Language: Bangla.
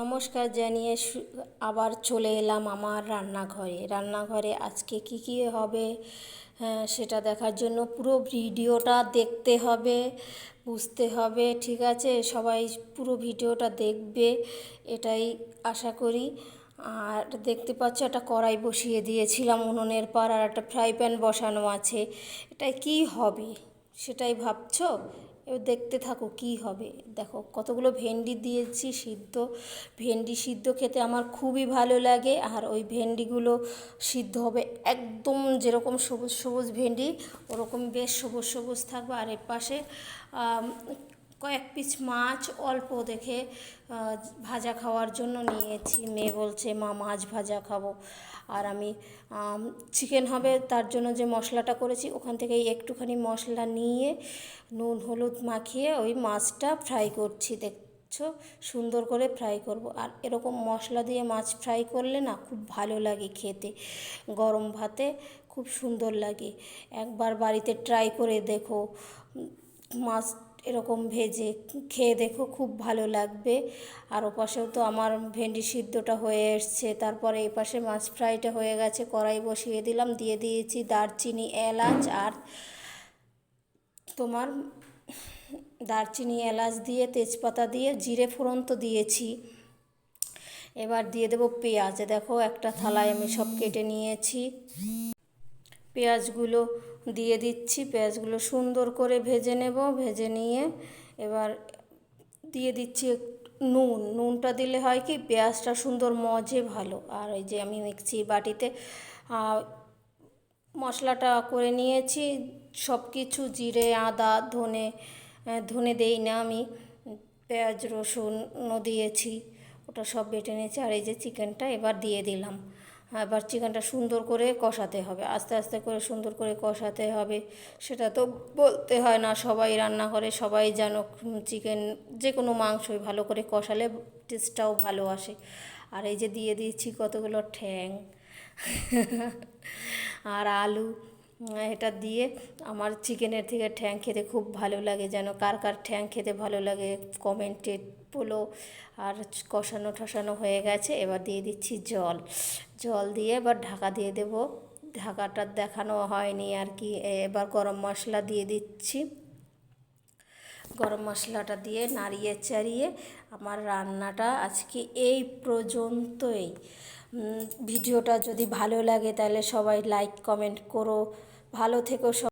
নমস্কার জানিয়ে আবার চলে এলাম আমার রান্নাঘরে। রান্নাঘরে আজকে কি কি হবে হ্যাঁ, সেটা দেখার জন্য পুরো ভিডিওটা দেখতে হবে বুঝতে হবে ঠিক আছে? সবাই পুরো ভিডিওটা দেখবে এটাই আশা করি। আর দেখতে পাচ্ছ একটা কড়াই বসিয়ে দিয়েছিলাম উনুনের পার আর একটা ফ্রাই প্যান বসানো আছে। এটাই কি হবে সেটাই ভাবছ? এবার দেখতে থাকো কি হবে। দেখো কতগুলো ভেন্ডি দিয়েছি সিদ্ধ। ভেন্ডি সিদ্ধ খেতে আমার খুবই ভালো লাগে। আর ওই ভেন্ডিগুলো সিদ্ধ হবে একদম যেরকম সবুজ সবুজ ভেন্ডি, ওরকম বেশ সবুজ সবুজ থাকবে। আর এর পাশে কয়েক পিস মাছ অল্প দেখে ভাজা খাওয়ার জন্য নিয়েছি। মেয়ে বলছে, মা, মাছ ভাজা খাব। আর আমি চিকেন হবে, তার জন্য যে মশলাটা করেছি, ওখান থেকে একটুখানি মশলা নিয়ে নুন, হলুদ মাখিয়ে ওই মাছটা ফ্রাই করছি, দেখছ? সুন্দর করে ফ্রাই করব। আর এরকম মশলা দিয়ে মাছ ফ্রাই করলে না, খুব ভালো লাগে খেতে। গরম ভাতে খুব সুন্দর লাগে। একবার বাড়িতে ট্রাই করে দেখো। মাছ এরকম ভেজে খেয়ে দেখো, খুব ভালো লাগবে। আর ওপাশেও তো আমার ভেন্ডি সিদ্ধটা হয়ে এসছে। তারপরে এই পাশে মাছ ফ্রাইটা হয়ে গেছে, কড়াই বসিয়ে দিলাম, দিয়ে দিয়েছি দারচিনি, এলাচ আর তোমার দারচিনি, এলাচ দিয়ে তেজপাতা দিয়ে জিরে ফোড়ন তো দিয়েছি। এবার দিয়ে দেবো পেঁয়াজ। দেখো একটা থালায় আমি সব কেটে নিয়েছি। পেঁয়াজগুলো দিয়ে দিচ্ছি। পেঁয়াজগুলো সুন্দর করে ভেজে নেব, ভেজে নিয়ে এবার দিয়ে দিচ্ছি নুন। নুনটা দিলে হয় কি, পেঁয়াজটা সুন্দর মজে ভালো। আর এই যে আমি মিক্সি বাটিতে মশলাটা করে নিয়েছি। সব কিছু জিরে, আদা, ধনে ধনে দেই না আমি, পেঁয়াজ রসুনও দিয়েছি, ওটা সব বেটে নিয়েছি। আর এই যে চিকেনটা এবার দিয়ে দিলাম। এবার চিকেনটা সুন্দর করে কষাতে হবে, আস্তে আস্তে করে সুন্দর করে কষাতে হবে। সেটা তো বলতে হয় না, সবাই রান্না করে, সবাই যেন চিকেন যে কোনো মাংসই ভালো করে কষালে টেস্টটাও ভালো আসে। আর এই যে দিয়ে দিয়েছি কতগুলো ঠ্যাং। আর আলু, এটা দিয়ে আমার চিকেনের থেকে ঠ্যাং খেতে খুব ভালো লাগে, যেন কার কার ঠ্যাং খেতে ভালো লাগে, কমেন্টে বলো আর কষানো ঠসানো হয়ে গেছে, এবার দিয়ে দিচ্ছি জল। জল দিয়ে এবার ঢাকা দিয়ে দেব। ঢাকাটা দেখানো হয়নি আর কি, এবার গরম মশলা দিয়ে দিচ্ছি। গরম মশলাটা দিয়ে নাড়িয়ে চাড়িয়ে আমার রান্নাটা আজকে এই পর্যন্তই। ভিডিওটা যদি ভালো লাগে তাহলে সবাই লাইক কমেন্ট করো। ভালো থেকো